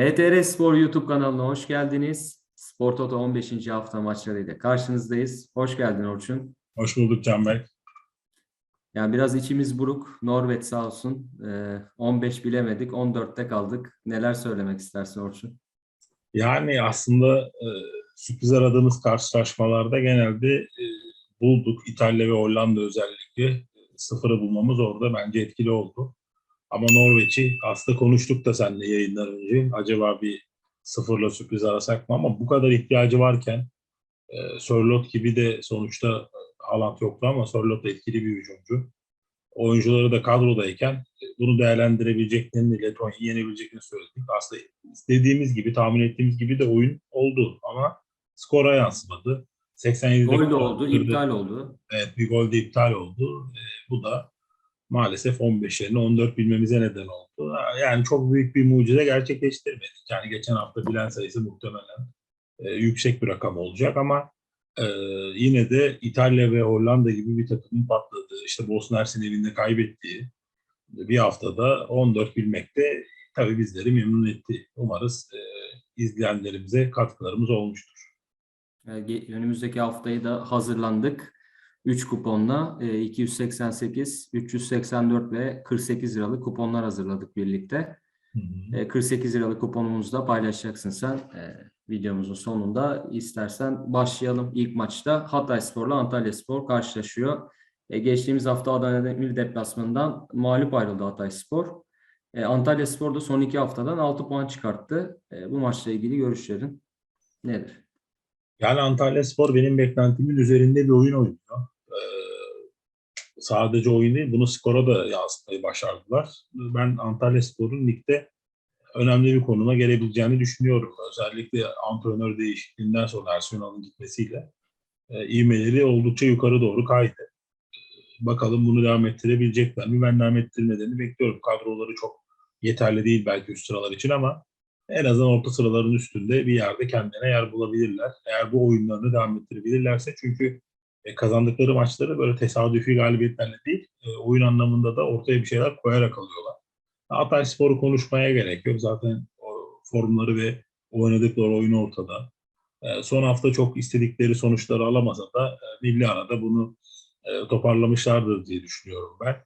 MTR Spor YouTube kanalına hoş geldiniz. Spor Toto 15. hafta maçlarıyla karşınızdayız. Hoş geldin Orçun. Hoş bulduk Can Bey. Yani biraz içimiz buruk. Norveç sağ olsun. Ee, 15 bilemedik. 14'te kaldık. Neler söylemek istersin Orçun? Yani aslında e, sürpriz aradığımız karşılaşmalarda genelde e, bulduk. İtalya ve Hollanda özellikle sıfırı bulmamız orada bence etkili oldu. Ama Norveç'i aslında konuştuk da seninle yayınlar önce. Acaba bir sıfırla sürpriz arasak mı? Ama bu kadar ihtiyacı varken e, Sörlot gibi de sonuçta e, Haaland yoktu ama Sörlot da etkili bir hücumcu. Oyuncuları da kadrodayken e, bunu değerlendirebileceklerini, Letonya'yı yenebileceklerini söyledik. Aslında istediğimiz gibi, tahmin ettiğimiz gibi de oyun oldu ama skora yansımadı. 87'de Gol de oldu, iptal oldu. Evet bir gol de iptal oldu. E, bu da maalesef 15 yerine 14 bilmemize neden oldu. Yani çok büyük bir mucize gerçekleştirmedik. Yani geçen hafta bilen sayısı muhtemelen e, yüksek bir rakam olacak ama e, yine de İtalya ve Hollanda gibi bir takımın patladığı, işte Bosna Hersek evinde kaybettiği bir haftada 14 bilmek de tabii bizleri memnun etti. Umarız e, izleyenlerimize katkılarımız olmuştur. Ge- Önümüzdeki haftayı da hazırlandık. 3 kuponla e, 288, 384 ve 48 liralık kuponlar hazırladık birlikte. Hı hı. E, 48 liralık kuponumuzu da paylaşacaksın sen e, videomuzun sonunda. İstersen başlayalım. İlk maçta Hatayspor'la Antalyaspor karşılaşıyor. E, geçtiğimiz hafta Adana Demir deplasmanından mağlup ayrıldı Hatayspor. E, Antalyaspor da son iki haftadan 6 puan çıkarttı. E, bu maçla ilgili görüşlerin nedir? Yani Antalya Spor benim beklentimin üzerinde bir oyun oynuyor. Ee, sadece oyun değil, bunu skora da yansıtmayı başardılar. Ben Antalya Spor'un ligde önemli bir konuma gelebileceğini düşünüyorum. Özellikle antrenör değişikliğinden sonra Ersun gitmesiyle e, ivmeleri oldukça yukarı doğru kaydı. Ee, Bakalım bunu devam ettirebilecekler mi? Ben devam ettirmelerini bekliyorum. Kadroları çok yeterli değil belki üst sıralar için ama en azından orta sıraların üstünde bir yerde kendine yer bulabilirler. Eğer bu oyunlarını devam ettirebilirlerse çünkü e, kazandıkları maçları böyle tesadüfi galibiyetlerle değil, e, oyun anlamında da ortaya bir şeyler koyarak alıyorlar. Hatay Spor'u konuşmaya gerek yok. Zaten formları ve oynadıkları oyun ortada. E, son hafta çok istedikleri sonuçları alamasa da milli arada bunu toparlamışlardır diye düşünüyorum ben.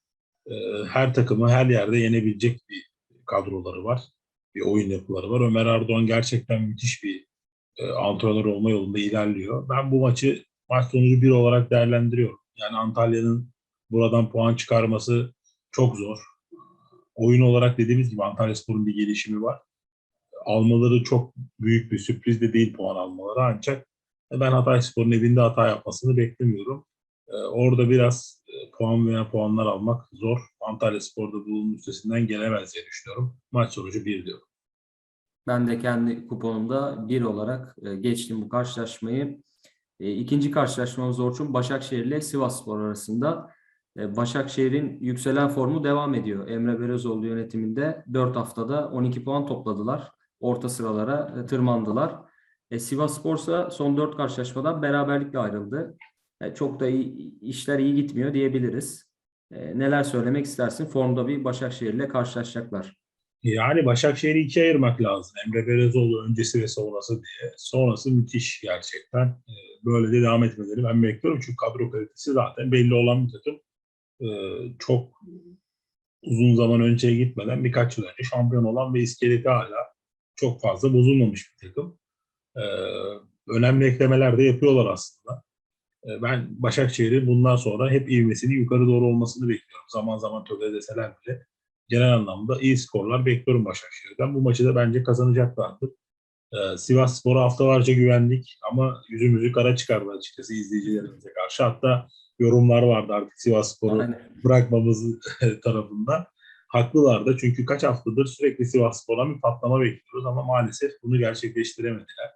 Her takımı her yerde yenebilecek bir kadroları var bir oyun yapıları var. Ömer Erdoğan gerçekten müthiş bir e, antrenör olma yolunda ilerliyor. Ben bu maçı maç sonucu bir olarak değerlendiriyorum. Yani Antalya'nın buradan puan çıkarması çok zor. Oyun olarak dediğimiz gibi Antalya Spor'un bir gelişimi var. Almaları çok büyük bir sürpriz de değil puan almaları ancak ben Hatay Spor'un evinde hata yapmasını beklemiyorum. E, orada biraz puan veya puanlar almak zor. Antalya Spor'da bunun üstesinden gelemez diye düşünüyorum. Maç sonucu 1 diyorum. Ben de kendi kuponumda bir olarak e, geçtim bu karşılaşmayı. E, İkinci karşılaşmamız Orçun Başakşehir ile Sivasspor arasında. E, Başakşehir'in yükselen formu devam ediyor. Emre Belözoğlu yönetiminde 4 haftada 12 puan topladılar. Orta sıralara tırmandılar. E, Sivasspor ise son 4 karşılaşmadan beraberlikle ayrıldı. E, çok da iyi, işler iyi gitmiyor diyebiliriz. E, neler söylemek istersin? Formda bir Başakşehir ile karşılaşacaklar. Yani Başakşehir'i ikiye ayırmak lazım. Emre Belezoğlu öncesi ve sonrası diye. Sonrası müthiş gerçekten. Ee, Böyle de devam etmeleri ben bekliyorum. Çünkü kadro kalitesi zaten belli olan bir takım. Çok uzun zaman önceye gitmeden birkaç yıl önce şampiyon olan ve iskeleti hala çok fazla bozulmamış bir takım. Önemli eklemeler de yapıyorlar aslında. Ee, Ben Başakşehir'in bundan sonra hep ivmesinin yukarı doğru olmasını bekliyorum. Zaman zaman töredeseler bile genel anlamda iyi skorlar bekliyorum Başakşehir'den. Bu maçı da bence kazanacaklardır. Ee, Sivas Spor'a haftalarca güvendik ama yüzümüzü kara çıkardı açıkçası izleyicilerimize karşı. Hatta yorumlar vardı artık Sivas Spor'u bırakmamız tarafından. Haklılar da çünkü kaç haftadır sürekli Sivas Spor'a bir patlama bekliyoruz ama maalesef bunu gerçekleştiremediler.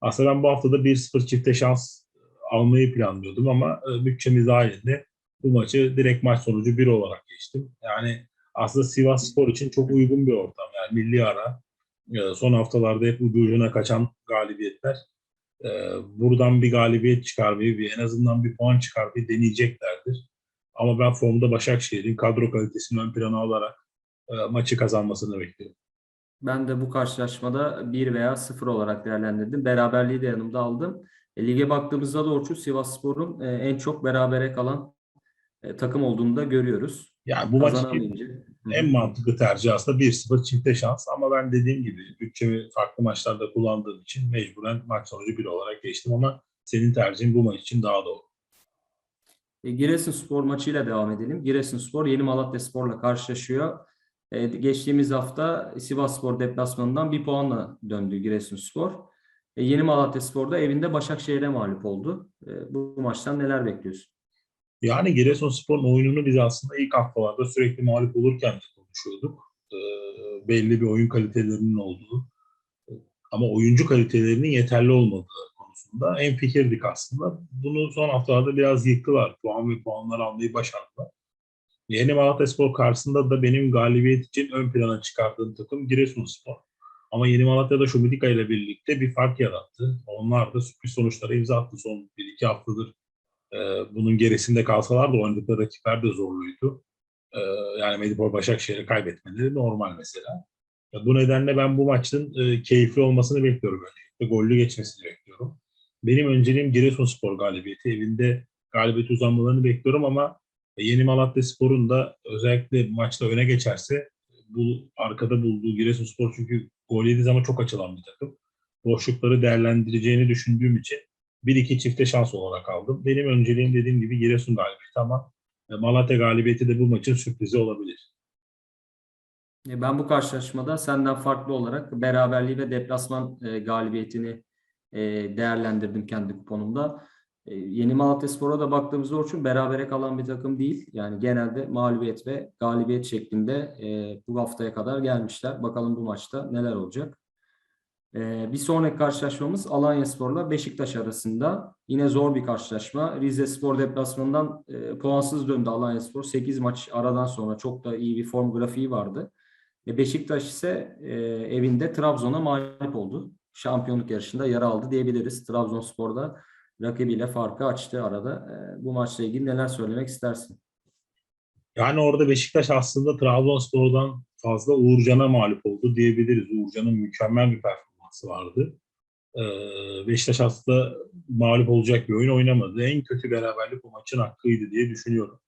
Aslında ben bu haftada 1-0 çifte şans almayı planlıyordum ama e, bütçemiz dahilinde bu maçı direkt maç sonucu 1 olarak geçtim. Yani aslında Sivas Spor için çok uygun bir ortam. Yani milli ara e, son haftalarda hep ucu ucuna kaçan galibiyetler. E, Buradan bir galibiyet çıkarmayı, bir en azından bir puan çıkarmayı deneyeceklerdir. Ama ben formda Başakşehir'in kadro kalitesini ön plana alarak maçı kazanmasını bekliyorum. Ben de bu karşılaşmada 1 veya 0 olarak değerlendirdim. Beraberliği de yanımda aldım. E, lige baktığımızda da Orçun Sivasspor'un e, en çok berabere kalan e, takım olduğunu da görüyoruz. Yani bu maç en mantıklı tercih aslında 1-0 çifte şans ama ben dediğim gibi bütçemi farklı maçlarda kullandığım için mecburen maç sonucu 1 olarak geçtim ama senin tercihin bu maç için daha doğru. E, Giresunspor maçıyla devam edelim. Giresunspor Yeni Malatyaspor'la karşılaşıyor. E, geçtiğimiz hafta Sivasspor deplasmanından bir puanla döndü Giresunspor. E, Yeni Malatyaspor da evinde Başakşehir'e mağlup oldu. E, bu maçtan neler bekliyorsun? Yani Giresunspor'un oyununu biz aslında ilk haftalarda sürekli mağlup olurken konuşuyorduk. Ee, belli bir oyun kalitelerinin olduğu ama oyuncu kalitelerinin yeterli olmadığı konusunda en fikirdik aslında. Bunu son haftalarda biraz yıktılar. Puan ve puanlar almayı başardılar. Yeni Malatyaspor karşısında da benim galibiyet için ön plana çıkardığım takım Giresunspor. Ama Yeni Malatya'da Şumidika ile birlikte bir fark yarattı. Onlar da sürpriz sonuçlara imza attı son 1-2 haftadır. Ee, bunun gerisinde kalsalar da oynadıkları rakipler de zorluydu. Ee, yani Medipol Başakşehir'i kaybetmeleri normal mesela. Ya bu nedenle ben bu maçın e, keyifli olmasını bekliyorum öncelikle. Gollü geçmesini bekliyorum. Benim önceliğim Giresunspor galibiyeti. Evinde galibiyet uzanmalarını bekliyorum ama Yeni Malatyaspor'un da özellikle maçta öne geçerse bu arkada bulduğu Giresunspor çünkü gol yediği zaman çok açılan bir takım. Boşlukları değerlendireceğini düşündüğüm için 1-2 çifte şans olarak aldım. Benim önceliğim dediğim gibi Giresun galibiyeti ama e, Malatya galibiyeti de bu maçın sürprizi olabilir. E, Ben bu karşılaşmada senden farklı olarak beraberliği ve deplasman e, galibiyetini değerlendirdim kendi kuponumda. E, Yeni Malatyaspor'a da baktığımızda Orçun berabere kalan bir takım değil. Yani genelde mağlubiyet ve galibiyet şeklinde e, bu haftaya kadar gelmişler. Bakalım bu maçta neler olacak. E, bir sonraki karşılaşmamız Alanyaspor'la Beşiktaş arasında. Yine zor bir karşılaşma. Rizespor deplasmanından e, puansız döndü Alanyaspor. 8 maç aradan sonra çok da iyi bir form grafiği vardı. E, Beşiktaş ise e, evinde Trabzon'a mağlup oldu. Şampiyonluk yarışında yer aldı diyebiliriz. Trabzonspor'da rakibiyle farkı açtı arada. E, bu maçla ilgili neler söylemek istersin? Yani orada Beşiktaş aslında Trabzonspor'dan fazla Uğurcan'a mağlup oldu diyebiliriz. Uğurcan'ın mükemmel bir performansı vardı. Ee, Beşiktaş aslında mağlup olacak bir oyun oynamadı. En kötü beraberlik bu maçın hakkıydı diye düşünüyorum.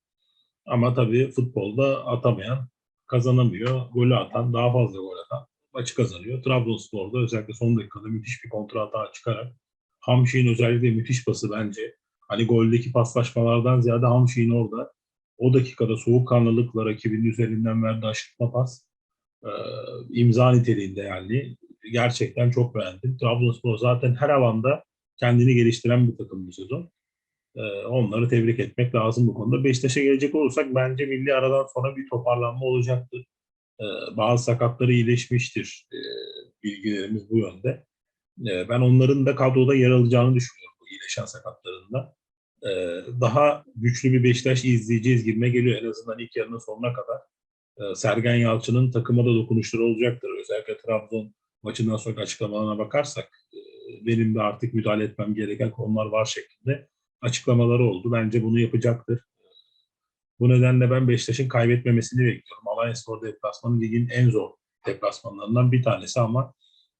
Ama tabii futbolda atamayan kazanamıyor. Golü atan, daha fazla gol atan maçı kazanıyor. Trabzonspor'da özellikle son dakikada müthiş bir kontra hata çıkarak Hamşik'in özellikle müthiş pası bence. Hani goldeki paslaşmalardan ziyade Hamşik'in orada o dakikada soğukkanlılıkla rakibinin üzerinden verdiği aşırtma pas e, imza niteliğinde yani. Gerçekten çok beğendim. Trabzonspor zaten her alanda kendini geliştiren bir takım bu sezon. E, onları tebrik etmek lazım bu konuda. Beşiktaş'a gelecek olursak bence milli aradan sonra bir toparlanma olacaktır. E, bazı sakatları iyileşmiştir. E, bilgilerimiz bu yönde. E, ben onların da kadroda yer alacağını düşünüyorum bu iyileşen sakatlarında e, daha güçlü bir Beşiktaş izleyeceğiz gibime geliyor en azından ilk yarının sonuna kadar. E, Sergen Yalçın'ın takıma da dokunuşları olacaktır. Özellikle Trabzon maçından sonra açıklamalarına bakarsak e, benim de artık müdahale etmem gereken konular var şeklinde açıklamaları oldu. Bence bunu yapacaktır. Bu nedenle ben Beşiktaş'ın kaybetmemesini bekliyorum. Alanyaspor deplasmanı ligin en zor deplasmanlarından bir tanesi ama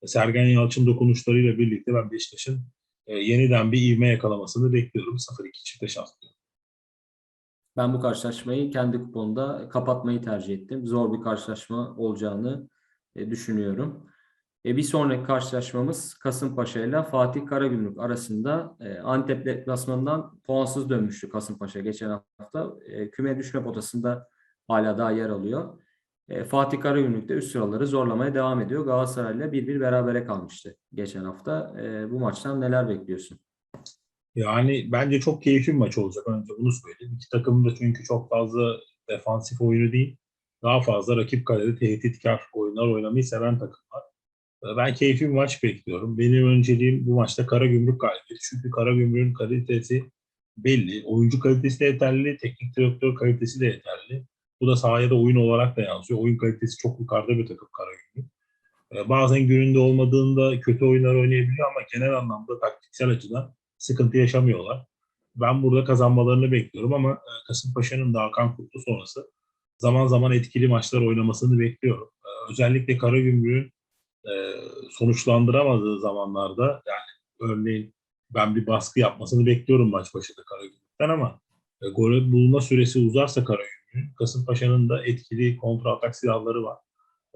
Sergen Yalçın dokunuşlarıyla birlikte ben Beşiktaş'ın e, yeniden bir ivme yakalamasını bekliyorum. 0-2 çifte şans. Ben bu karşılaşmayı kendi kuponumda kapatmayı tercih ettim. Zor bir karşılaşma olacağını e, düşünüyorum. E, bir sonraki karşılaşmamız Kasımpaşa ile Fatih Karagümrük arasında e, Antep deplasmanından puansız dönmüştü Kasımpaşa geçen hafta. Küme düşme potasında hala daha yer alıyor. E, Fatih Karagümrük de üst sıraları zorlamaya devam ediyor. Galatasaray'la bir bir berabere kalmıştı geçen hafta. E, bu maçtan neler bekliyorsun? Yani bence çok keyifli bir maç olacak. Önce bunu söyleyeyim. İki takım da çünkü çok fazla defansif oyunu değil. Daha fazla rakip kalede tehditkar oyunlar oynamayı seven takımlar. Ee, Ben keyifli bir maç bekliyorum. Benim önceliğim bu maçta Karagümrük galibiyeti. Çünkü Karagümrük'ün kalitesi belli. Oyuncu kalitesi de yeterli. Teknik direktör kalitesi de yeterli. Bu da sahaya da oyun olarak da yansıyor. Oyun kalitesi çok yukarıda bir takım Karagümrük. Ee, Bazen gününde olmadığında kötü oyunlar oynayabiliyor ama genel anlamda taktiksel açıdan sıkıntı yaşamıyorlar. Ben burada kazanmalarını bekliyorum ama e, Kasımpaşa'nın da Hakan Kutlu sonrası zaman zaman etkili maçlar oynamasını bekliyorum. Ee, Özellikle Karagümrük'ün e, sonuçlandıramadığı zamanlarda yani örneğin ben bir baskı yapmasını bekliyorum maç başında Karagümrük'ten ama e, golü bulma süresi uzarsa Kasımpaşa'nın da etkili kontra atak silahları var.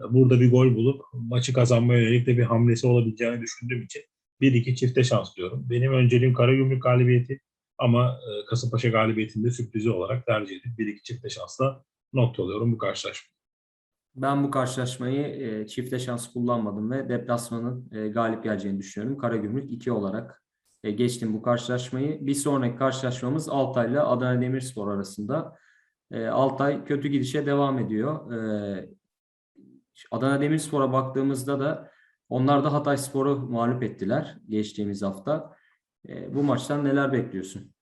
Burada bir gol bulup maçı kazanmaya yönelik de bir hamlesi olabileceğini düşündüğüm için 1-2 çifte şans diyorum. Benim önceliğim Karagümrük galibiyeti ama e, Kasımpaşa galibiyetinde sürprizi olarak tercih edip 1-2 çifte şansla noktalıyorum bu karşılaşmayı. Ben bu karşılaşmayı e, çifte şans kullanmadım ve deplasmanın e, galip geleceğini düşünüyorum. Karagümrük 2 olarak e, geçtim bu karşılaşmayı. Bir sonraki karşılaşmamız Altay ile Adana Demirspor arasında. E, Altay kötü gidişe devam ediyor. E, Adana Demirspor'a baktığımızda da onlar da Hatay Spor'u mağlup ettiler geçtiğimiz hafta. E, bu maçtan neler bekliyorsun?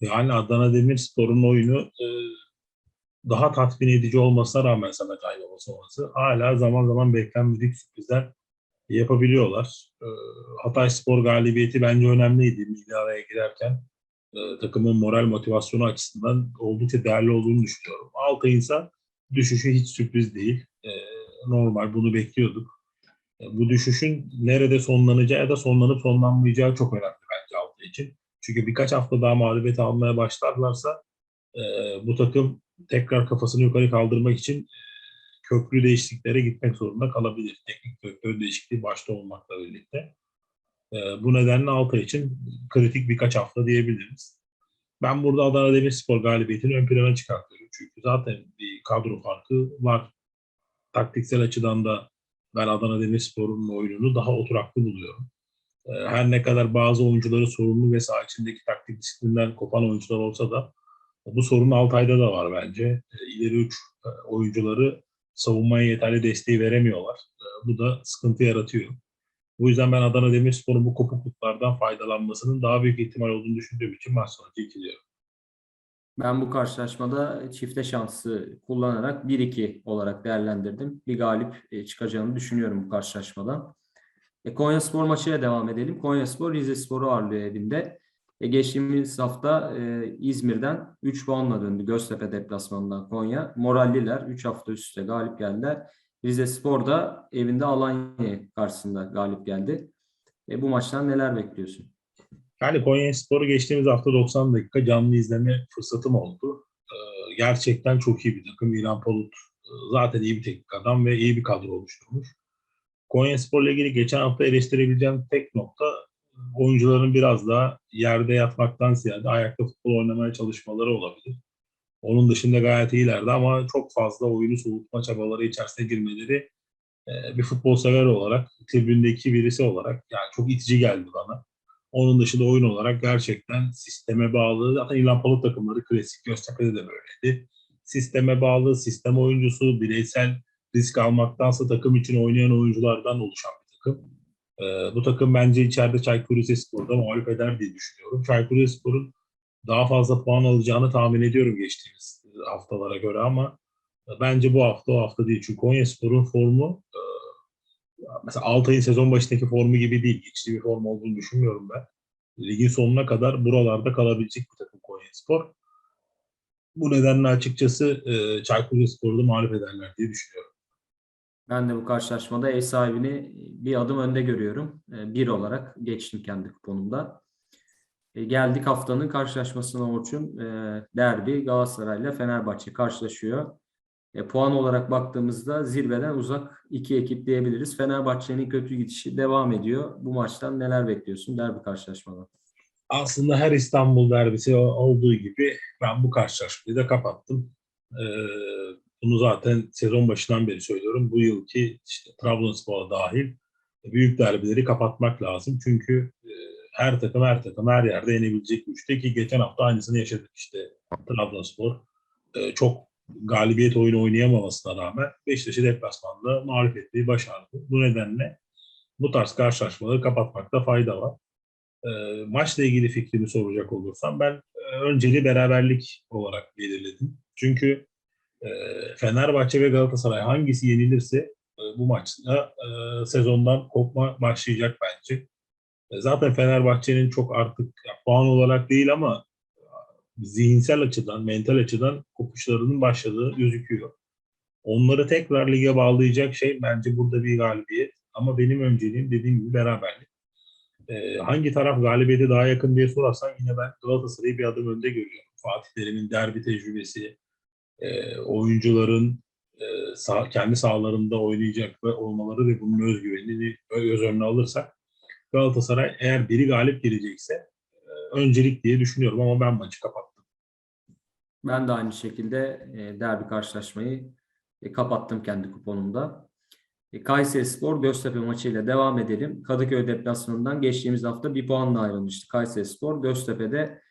Yani Adana Demirspor'un oyunu e, daha tatmin edici olmasına rağmen Samet Aybaba sonrası hala zaman zaman beklenmedik sürprizler yapabiliyorlar. E, Hatay Spor galibiyeti bence önemliydi milli araya girerken. E, takımın moral motivasyonu açısından oldukça değerli olduğunu düşünüyorum. Altay ise düşüşü hiç sürpriz değil. E, normal bunu bekliyorduk. E, bu düşüşün nerede sonlanacağı ya da sonlanıp sonlanmayacağı çok önemli bence Altay için. Çünkü birkaç hafta daha mağlubiyet almaya başlarlarsa bu takım tekrar kafasını yukarı kaldırmak için köklü değişikliklere gitmek zorunda kalabilir. Teknik direktör değişikliği başta olmakla birlikte. E, bu nedenle Altay için kritik birkaç hafta diyebiliriz. Ben burada Adana Demirspor galibiyetini ön plana çıkartıyorum. Çünkü zaten bir kadro farkı var. Taktiksel açıdan da ben Adana Demirspor'un oyununu daha oturaklı buluyorum. E, Her ne kadar bazı oyuncuları sorumlu ve saha içindeki taktik disiplinden kopan oyuncular olsa da bu sorun Altay'da da var bence. E, İleri uç e, oyuncuları savunmaya yeterli desteği veremiyorlar. Bu da sıkıntı yaratıyor. Bu yüzden ben Adana Demirspor'un bu kopukluklardan faydalanmasının daha büyük ihtimal olduğunu düşündüğüm için maç sonucu. Ben bu karşılaşmada çifte şansı kullanarak 1-2 olarak değerlendirdim. Bir galip e, çıkacağını düşünüyorum bu karşılaşmadan. E, Konyaspor maçıyla devam edelim. Konyaspor Rizespor'u ağırlıyor evinde. E, geçtiğimiz hafta e, İzmir'den 3 puanla döndü Göztepe deplasmanından Konya. Moralliler 3 hafta üst üste galip geldiler. Rizespor da evinde Alanya karşısında galip geldi. E, bu maçtan neler bekliyorsun? Yani Konyaspor'u geçtiğimiz hafta 90 dakika canlı izleme fırsatım oldu. Ee, gerçekten çok iyi bir takım. İlhan Palut e, zaten iyi bir teknik adam ve iyi bir kadro oluşturmuş. Konyaspor'la ilgili geçen hafta eleştirebileceğim tek nokta oyuncuların biraz daha yerde yatmaktan ziyade ayakta futbol oynamaya çalışmaları olabilir. Onun dışında gayet iyilerdi ama çok fazla oyunu soğutma çabaları içerisine girmeleri e, bir futbol sever olarak, tribündeki birisi olarak yani çok itici geldi bana. Onun dışında oyun olarak gerçekten sisteme bağlı. Zaten İlhan Palut takımları klasik Göztepe'de de böyleydi. Sisteme bağlı, sistem oyuncusu, bireysel risk almaktansa takım için oynayan oyunculardan oluşan bir takım. Ee, bu takım bence içeride Çaykur Rizespor'da mağlup eder diye düşünüyorum. Çaykur Rizespor'un daha fazla puan alacağını tahmin ediyorum geçtiğimiz haftalara göre ama bence bu hafta o hafta değil. Çünkü Konyaspor'un formu e, mesela Altay'ın sezon başındaki formu gibi değil. Geçici bir form olduğunu düşünmüyorum ben. Ligin sonuna kadar buralarda kalabilecek bir takım Konyaspor. Bu nedenle açıkçası e, Çaykur Rizespor'u da mağlup ederler diye düşünüyorum. Ben de bu karşılaşmada ev sahibini bir adım önde görüyorum. E, Bir olarak geçtim kendi kuponumda. E, Geldik haftanın karşılaşmasına Orçun. E, Derbi Galatasaray ile Fenerbahçe karşılaşıyor. E, puan olarak baktığımızda zirveden uzak iki ekip diyebiliriz. Fenerbahçe'nin kötü gidişi devam ediyor. Bu maçtan neler bekliyorsun derbi karşılaşmadan? Aslında her İstanbul derbisi olduğu gibi ben bu karşılaşmayı da kapattım. Bunu zaten sezon başından beri söylüyorum. Bu yılki işte Trabzonspor dahil büyük derbileri kapatmak lazım. Çünkü her takım her takım her yerde yenebilecek güçte ki geçen hafta aynısını yaşadık işte Trabzonspor. E, çok galibiyet oyunu oynayamamasına rağmen Beşiktaş'ı deplasmanda mağlup etmeyi başardı. Bu nedenle bu tarz karşılaşmaları kapatmakta fayda var. E, maçla ilgili fikrimi soracak olursam ben e, önceliği beraberlik olarak belirledim. Çünkü e, Fenerbahçe ve Galatasaray hangisi yenilirse e, bu maçta e, sezondan kopma başlayacak bence. Zaten Fenerbahçe'nin çok artık puan olarak değil ama zihinsel açıdan, mental açıdan kopuşlarının başladığı gözüküyor. Onları tekrar lige bağlayacak şey bence burada bir galibiyet. ama benim önceliğim dediğim gibi beraberlik. Ee, hangi taraf galibiyete daha yakın diye sorarsan yine ben Galatasaray'ı bir adım önde görüyorum. Fatih Terim'in derbi tecrübesi, e, oyuncuların e, sağ- kendi sahalarında oynayacak ve olmaları ve bunun özgüvenini göz önüne alırsak Galatasaray eğer biri galip gelecekse e, öncelik diye düşünüyorum ama ben maçı kapattım. Ben de aynı şekilde e, derbi karşılaşmayı e, kapattım kendi kuponumda. E, Kayserispor Göztepe maçıyla devam edelim. Kadıköy deplasmanından geçtiğimiz hafta bir puanla ayrılmıştı Kayserispor. Göztepe'de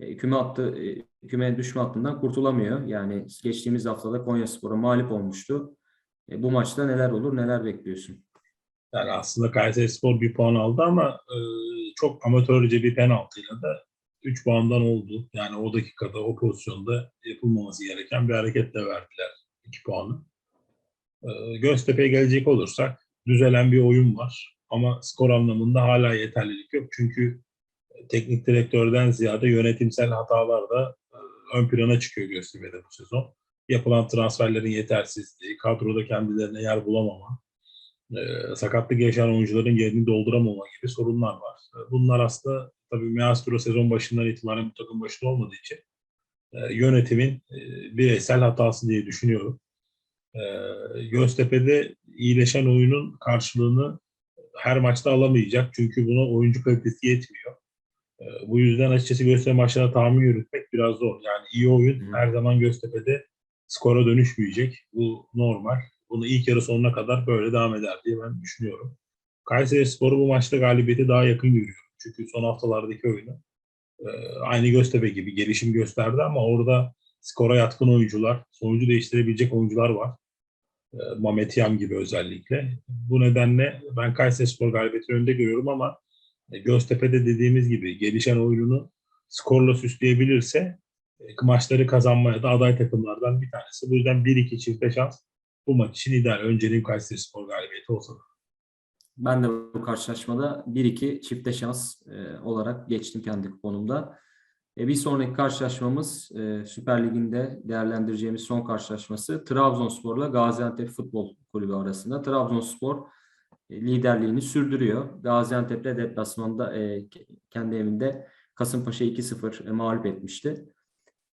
e, küme hattı, e, küme düşme hattından kurtulamıyor. Yani geçtiğimiz haftada Konyaspor'a mağlup olmuştu. Bu maçta neler olur, neler bekliyorsun? Yani aslında Kayserispor bir puan aldı ama e, çok amatörce bir penaltıyla da 3 puandan oldu. Yani o dakikada o pozisyonda yapılmaması gereken bir hareketle verdiler 2 puanı. E, Göztepe'ye gelecek olursak düzelen bir oyun var. Ama skor anlamında hala yeterlilik yok. Çünkü teknik direktörden ziyade yönetimsel hatalar da e, ön plana çıkıyor Göztepe'de bu sezon. Yapılan transferlerin yetersizliği, kadroda kendilerine yer bulamama, e, sakatlık yaşayan oyuncuların yerini dolduramama gibi sorunlar var. Bunlar aslında tabii Meastro sezon başından itibaren bu takım başında olmadığı için e, yönetimin e, bireysel hatası diye düşünüyorum. E, Göztepe'de iyileşen oyunun karşılığını her maçta alamayacak. Çünkü buna oyuncu kalitesi yetmiyor. E, Bu yüzden açıkçası Göztepe maçlarına tahmin yürütmek biraz zor. Yani iyi oyun Hı. her zaman Göztepe'de skora dönüşmeyecek. Bu normal. Bunu ilk yarı sonuna kadar böyle devam eder diye ben düşünüyorum. Kayseri Sporu bu maçta galibiyeti daha yakın görüyorum. Çünkü son haftalardaki oyunu e, aynı Göztepe gibi gelişim gösterdi ama orada skora yatkın oyuncular, sonucu değiştirebilecek oyuncular var. E, Yam gibi özellikle. Bu nedenle ben Kayseri Spor galibiyeti önde görüyorum ama e, Göztepe'de dediğimiz gibi gelişen oyununu skorla süsleyebilirse maçları kazanmaya da aday takımlardan bir tanesi. Bu yüzden 1-2 çifte şans bu maç için ideal. Önceliğim Kayseri Spor galibiyeti olsa. Ben de bu karşılaşmada 1-2 çifte şans e, olarak geçtim kendi kuponumda. E, bir sonraki karşılaşmamız e, Süper Lig'inde değerlendireceğimiz son karşılaşması Trabzonspor'la Gaziantep Futbol Kulübü arasında. Trabzonspor e, liderliğini sürdürüyor. Gaziantep'le deplasmanda e, ke- kendi evinde Kasımpaşa 2-0 e, mağlup etmişti.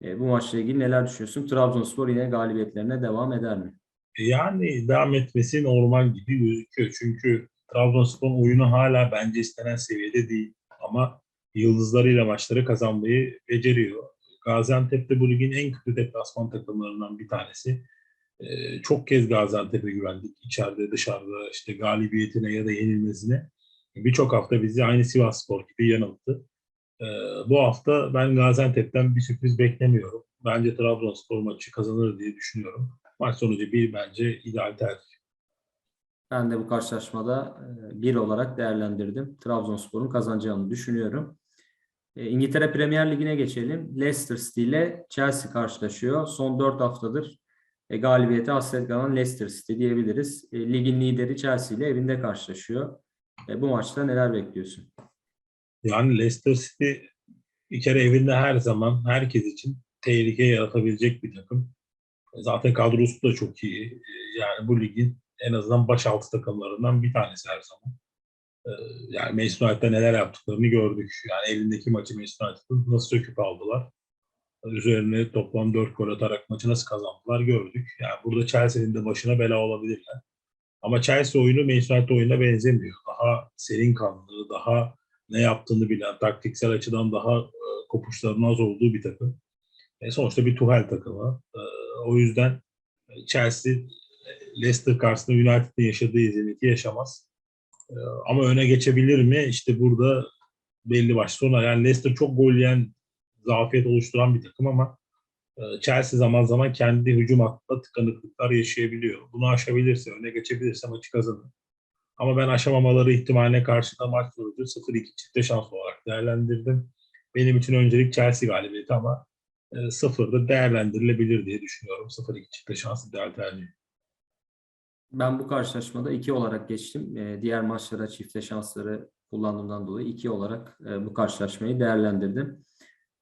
E, bu maçla ilgili neler düşünüyorsun? Trabzonspor yine galibiyetlerine devam eder mi? Yani devam etmesi normal gibi gözüküyor. Çünkü Trabzonspor'un oyunu hala bence istenen seviyede değil. Ama yıldızlarıyla maçları kazanmayı beceriyor. Gaziantep de bu ligin en kötü deplasman takımlarından bir tanesi. Ee, çok kez Gaziantep'e güvendik. İçeride dışarıda işte galibiyetine ya da yenilmesine. Birçok hafta bizi aynı Sivasspor gibi yanılttı. Ee, bu hafta ben Gaziantep'ten bir sürpriz beklemiyorum. Bence Trabzonspor maçı kazanır diye düşünüyorum. Maç sonucu bir bence ideal tercih. Ben de bu karşılaşmada e, bir olarak değerlendirdim. Trabzonspor'un kazanacağını düşünüyorum. E, İngiltere Premier Ligi'ne geçelim. Leicester City ile Chelsea karşılaşıyor. Son 4 haftadır e, galibiyete hasret kalan Leicester City diyebiliriz. Ligin lideri Chelsea ile evinde karşılaşıyor. Bu maçta neler bekliyorsun? Yani Leicester City bir kere evinde her zaman herkes için tehlike yaratabilecek bir takım. Zaten kadrosu da çok iyi. Ee, Yani bu ligin en azından baş altı takımlarından bir tanesi her zaman. Ee, Yani Manchester United'da neler yaptıklarını gördük. Yani elindeki maçı Manchester United'ın nasıl söküp aldılar. Üzerine toplam 4 gol atarak maçı nasıl kazandılar gördük. Yani burada Chelsea'nin de başına bela olabilirler. Ama Chelsea oyunu Manchester United oyununa benzemiyor. Daha serin kanlı, daha ne yaptığını bilen, taktiksel açıdan daha e, kopuşların az olduğu bir takım. E, sonuçta bir Tuchel takımı. E, o yüzden Chelsea Leicester karşısında United'ın yaşadığı hizmeti yaşamaz. E, ama öne geçebilir mi? İşte burada belli başlı sorunlar. Yani Leicester çok gol yiyen, zafiyet oluşturan bir takım ama e, Chelsea zaman zaman kendi hücum hattında tıkanıklıklar yaşayabiliyor. Bunu aşabilirse, öne geçebilirse maçı kazanır. Ama ben aşamamaları ihtimaline karşı da maç sonucu 0-2 çifte şans olarak değerlendirdim. Benim için öncelik Chelsea galibiyeti ama e, sıfırda değerlendirilebilir diye düşünüyorum. 0-2 çifte şans ideal tercih. Ben bu karşılaşmada 2 olarak geçtim. E, Diğer maçlara çifte şansları kullandığımdan dolayı 2 olarak e, bu karşılaşmayı değerlendirdim.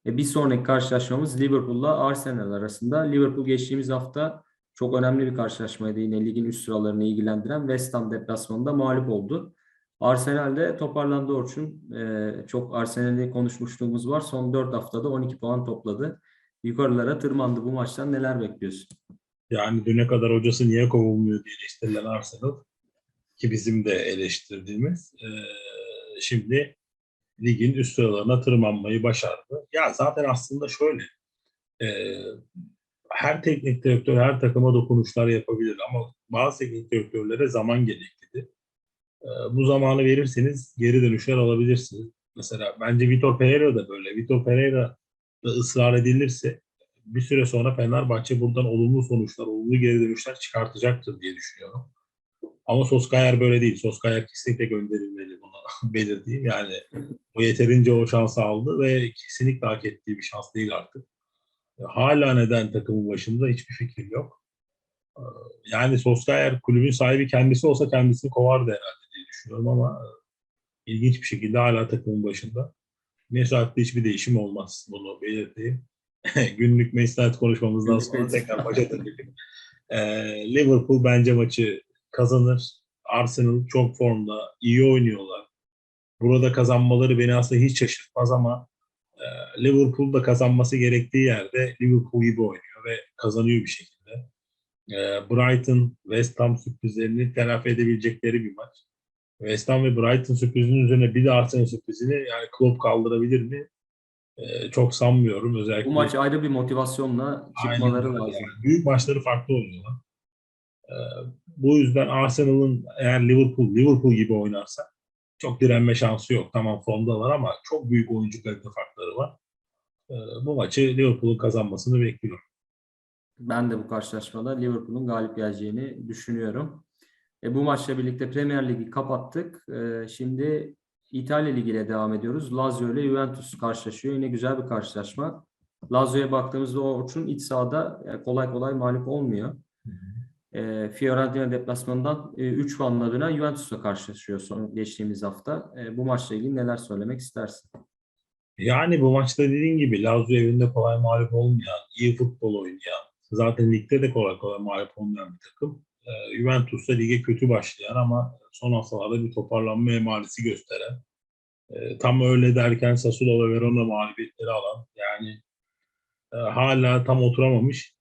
E, Bir sonraki karşılaşmamız Liverpool'la Arsenal arasında. Liverpool geçtiğimiz hafta çok önemli bir karşılaşmaydı. Yine ligin üst sıralarını ilgilendiren West Ham deplasmanında mağlup oldu. Arsenal'de toparlandı Orçun. Ee, çok Arsenal'i konuşmuşluğumuz var. Son 4 haftada 12 puan topladı. Yukarılara tırmandı. Bu maçtan neler bekliyorsun? Yani düne kadar hocası niye kovulmuyor diye eleştirilen Arsenal ki bizim de eleştirdiğimiz e, şimdi ligin üst sıralarına tırmanmayı başardı. Ya zaten aslında şöyle e, her teknik direktör her takıma dokunuşlar yapabilir ama bazı teknik direktörlere zaman gereklidir. E, bu zamanı verirseniz geri dönüşler alabilirsiniz. Mesela bence Vitor Pereira da böyle. Vitor Pereira da ısrar edilirse bir süre sonra Fenerbahçe buradan olumlu sonuçlar, olumlu geri dönüşler çıkartacaktır diye düşünüyorum. Ama Soskayer böyle değil. Soskayer kesinlikle gönderilmeli bunu belirteyim. Yani o yeterince o şansı aldı ve kesinlikle hak ettiği bir şans değil artık. Hala neden takımın başında hiçbir fikrim yok. Ee, Yani Soskayer kulübün sahibi kendisi olsa kendisini kovardı herhalde diye düşünüyorum ama e, ilginç bir şekilde hala takımın başında. Mesut'ta hiçbir değişim olmaz. Bunu belirteyim. Günlük Mesut konuşmamızdan sonra tekrar maça dönelim. Ee, Liverpool bence maçı kazanır. Arsenal çok formda, iyi oynuyorlar. Burada kazanmaları beni aslında hiç şaşırtmaz ama e, Liverpool da kazanması gerektiği yerde Liverpool gibi oynuyor ve kazanıyor bir şekilde. E, Brighton, West Ham sürprizlerini telafi edebilecekleri bir maç. West Ham ve Brighton sürprizinin üzerine bir de Arsenal sürprizini yani Klopp kaldırabilir mi? E, çok sanmıyorum özellikle. Bu maç ayrı bir motivasyonla çıkmaları Aynen lazım. Yani büyük maçları farklı oynuyorlar. Ee, bu yüzden Arsenal'ın eğer Liverpool Liverpool gibi oynarsa çok direnme şansı yok. Tamam formdalar ama çok büyük oyuncu kalite farkları var. Ee, bu maçı Liverpool'un kazanmasını bekliyorum. Ben de bu karşılaşmada Liverpool'un galip geleceğini düşünüyorum. E, bu maçla birlikte Premier Ligi kapattık. E, şimdi İtalya Ligi ile devam ediyoruz. Lazio ile Juventus karşılaşıyor. Yine güzel bir karşılaşma. Lazio'ya baktığımızda Orçun iç sahada e, kolay kolay mağlup olmuyor. E, Fiorentina deplasmanından 3 puanla dönen Juventus'la karşılaşıyor son geçtiğimiz hafta. E, bu maçla ilgili neler söylemek istersin? Yani bu maçta dediğin gibi Lazio evinde kolay mağlup olmayan, iyi futbol oynayan, zaten ligde de kolay kolay mağlup olmayan bir takım. Ee, Juventus da lige kötü başlayan ama son haftalarda bir toparlanma emaresi gösteren. Ee, tam öyle derken Sassuolo ve Verona mağlubiyetleri alan yani e, hala tam oturamamış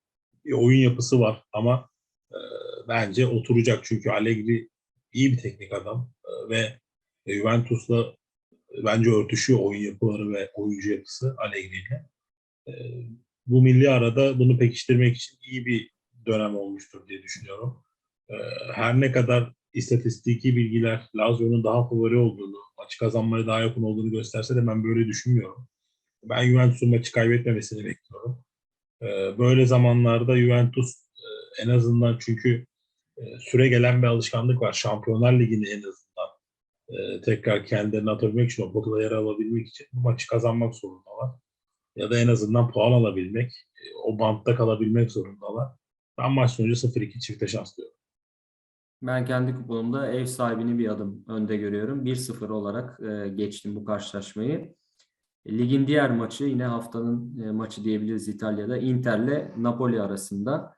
bir oyun yapısı var ama e, bence oturacak çünkü Allegri iyi bir teknik adam e, ve Juventus'la bence örtüşüyor oyun yapıları ve oyuncu yapısı Allegri. E, bu milli arada bunu pekiştirmek için iyi bir dönem olmuştur diye düşünüyorum. E, her ne kadar istatistiki bilgiler Lazio'nun daha favori olduğunu, maçı kazanmaya daha yakın olduğunu gösterse de ben böyle düşünmüyorum. Ben Juventus'un maçı kaybetmemesini bekliyorum. E, böyle zamanlarda Juventus e, en azından çünkü e, süre gelen bir alışkanlık var. Şampiyonlar Ligi'ni en azından e, tekrar kendilerini atabilmek için, o potada yer alabilmek için bu maçı kazanmak zorundalar. Ya da en azından puan alabilmek, o bantta kalabilmek zorundalar. Ben maç sonucu 0-2 çifte şans diyorum. Ben kendi kuponumda ev sahibini bir adım önde görüyorum. 1-0 olarak e, geçtim bu karşılaşmayı. Ligin diğer maçı yine haftanın e, maçı diyebiliriz İtalya'da. Inter'le Napoli arasında.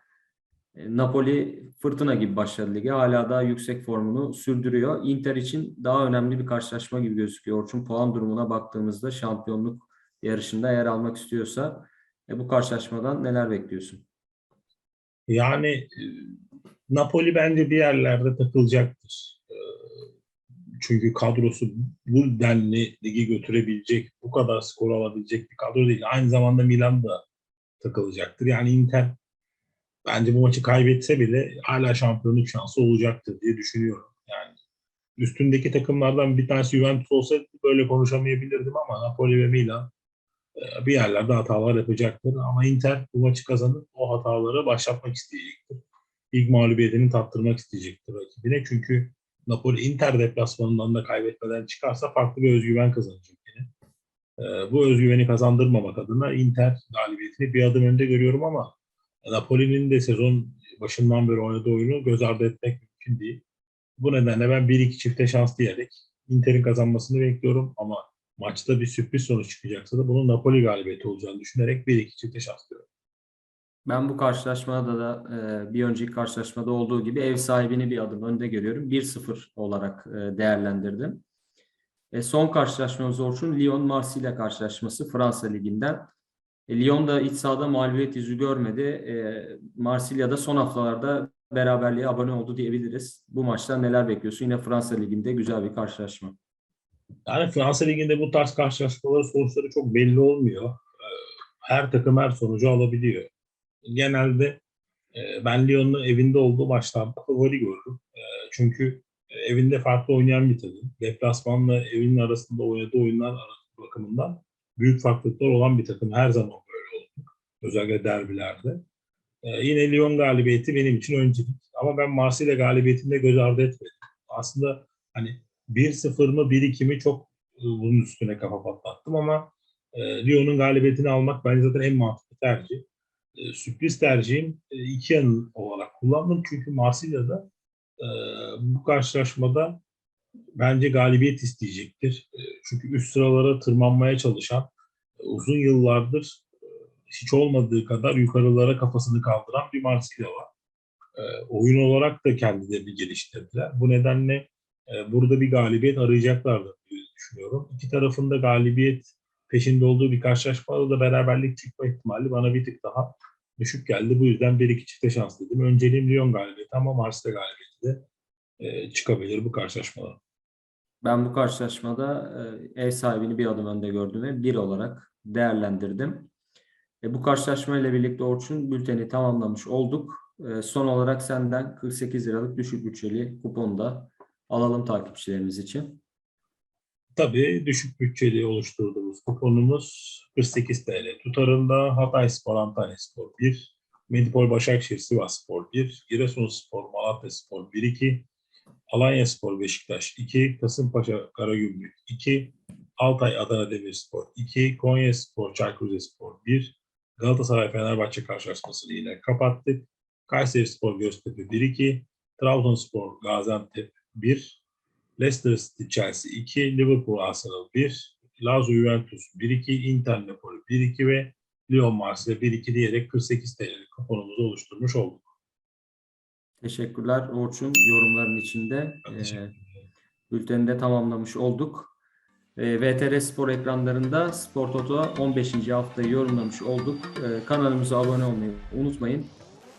E, Napoli fırtına gibi başladı lige. Hala daha yüksek formunu sürdürüyor. Inter için daha önemli bir karşılaşma gibi gözüküyor. Orçun puan durumuna baktığımızda şampiyonluk yarışında yer almak istiyorsa e, bu karşılaşmadan neler bekliyorsun? Yani e, Napoli bence bir yerlerde takılacaktır. E, Çünkü kadrosu bu denli ligi götürebilecek, bu kadar skor alabilecek bir kadro değil. Aynı zamanda Milan da takılacaktır. Yani Inter bence bu maçı kaybetse bile hala şampiyonluk şansı olacaktır diye düşünüyorum. Yani üstündeki takımlardan bir tanesi Juventus olsaydı böyle konuşamayabilirdim ama Napoli ve Milan e, bir yerlerde hatalar yapacaktır. Ama Inter bu maçı kazanıp o hataları başlatmak isteyecektir. İlk mağlubiyetini tattırmak isteyecektir rakibine. Çünkü Napoli Inter deplasmanından da kaybetmeden çıkarsa farklı bir özgüven kazanacak yine. E, bu özgüveni kazandırmamak adına Inter galibiyetini bir adım önde görüyorum ama Napoli'nin de sezon başından beri oynadığı oyunu göz ardı etmek mümkün değil. Bu nedenle ben 1-2 çifte şans diyerek Inter'in kazanmasını bekliyorum ama maçta bir sürpriz sonuç çıkacaksa da bunun Napoli galibiyeti olacağını düşünerek 1-2 çifte şans diyorum. Ben bu karşılaşmada da e, bir önceki karşılaşmada olduğu gibi ev sahibini bir adım önde görüyorum. 1-0 olarak e, değerlendirdim. E, son karşılaşmamız Orçun Lyon-Marsilya karşılaşması Fransa Ligi'nden. E, Lyon da iç sahada mağlubiyet yüzü görmedi. E, Marsilya'da son haftalarda beraberliğe abone oldu diyebiliriz. Bu maçtan neler bekliyorsun? Yine Fransa Ligi'nde güzel bir karşılaşma. Yani Fransa Ligi'nde bu tarz karşılaşmaların sonuçları çok belli olmuyor. Ee, Her takım her sonucu alabiliyor. Genelde e, ben Lyon'un evinde olduğu maçlarda favori gördüm. E, Çünkü e, evinde farklı oynayan bir takım. Deplasmanla evinin arasında oynadığı oyunlar bakımından büyük farklılıklar olan bir takım. Her zaman böyle oldu. Özellikle derbilerde. Yine Lyon galibiyeti benim için öncelik. Ama ben Marsilya galibiyetini de göz ardı etmedim. Aslında hani 1-0 mı 2 mi çok bunun üstüne kafa patlattım ama Lyon'un galibiyetini almak bence zaten en mantıklı tercih. E, sürpriz tercihim e, yan olarak kullandım çünkü Marsilya'da e, bu karşılaşmada bence galibiyet isteyecektir. E, çünkü üst sıralara tırmanmaya çalışan e, uzun yıllardır e, hiç olmadığı kadar yukarılara kafasını kaldıran bir Marsilya var. E, oyun olarak da kendilerini geliştirdiler. Bu nedenle e, burada bir galibiyet arayacaklardır diye düşünüyorum. İki tarafın da galibiyet peşinde olduğu bir karşılaşmada da beraberlik çıkma ihtimali bana bir tık daha düşük geldi. Bu yüzden 1-2 çifte şans dedim. Önceliğim Lyon galibiyeti ama Marsilya galibiyeti de e, çıkabilir bu karşılaşmada. Ben bu karşılaşmada e, ev sahibini bir adım önde gördüm ve bir olarak değerlendirdim. E, bu karşılaşmayla birlikte Orçun bülteni tamamlamış olduk. E, son olarak senden 48 liralık düşük bütçeli kuponu da alalım takipçilerimiz için. Tabii düşük bütçeli oluşturduğumuz kuponumuz 48 TL tutarında Hatay Spor, Antalya Spor 1, Medipol Başakşehir Sivas Spor 1, Giresunspor Malatya Spor 1-2, Alanya Spor Beşiktaş 2, Kasımpaşa Karagümrük 2, Altay Adana Demirspor 2, Konya Spor Çaykur Rizespor 1, Galatasaray Fenerbahçe karşılaşmasını yine kapattık. Kayseri Spor Göztepe 1-2, Trabzonspor Gaziantep 1, Leicester City Chelsea 2, Liverpool Arsenal 1, Lazio Juventus 1-2, Inter Napoli 1-2 ve Lyon Marsilya 1-2 diyerek 48 TL'lik kuponumuzu oluşturmuş olduk. Teşekkürler Orçun yorumların içinde. E, bülteni de tamamlamış olduk. E, VTR Spor ekranlarında Spor Toto 15. haftayı yorumlamış olduk. E, kanalımıza abone olmayı unutmayın.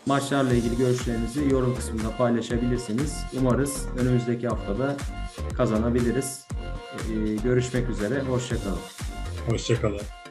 Maçlarla ilgili görüşlerinizi yorum kısmında paylaşabilirsiniz. Umarız önümüzdeki haftada kazanabiliriz. E, görüşmek üzere. Hoşçakalın. Hoşçakalın.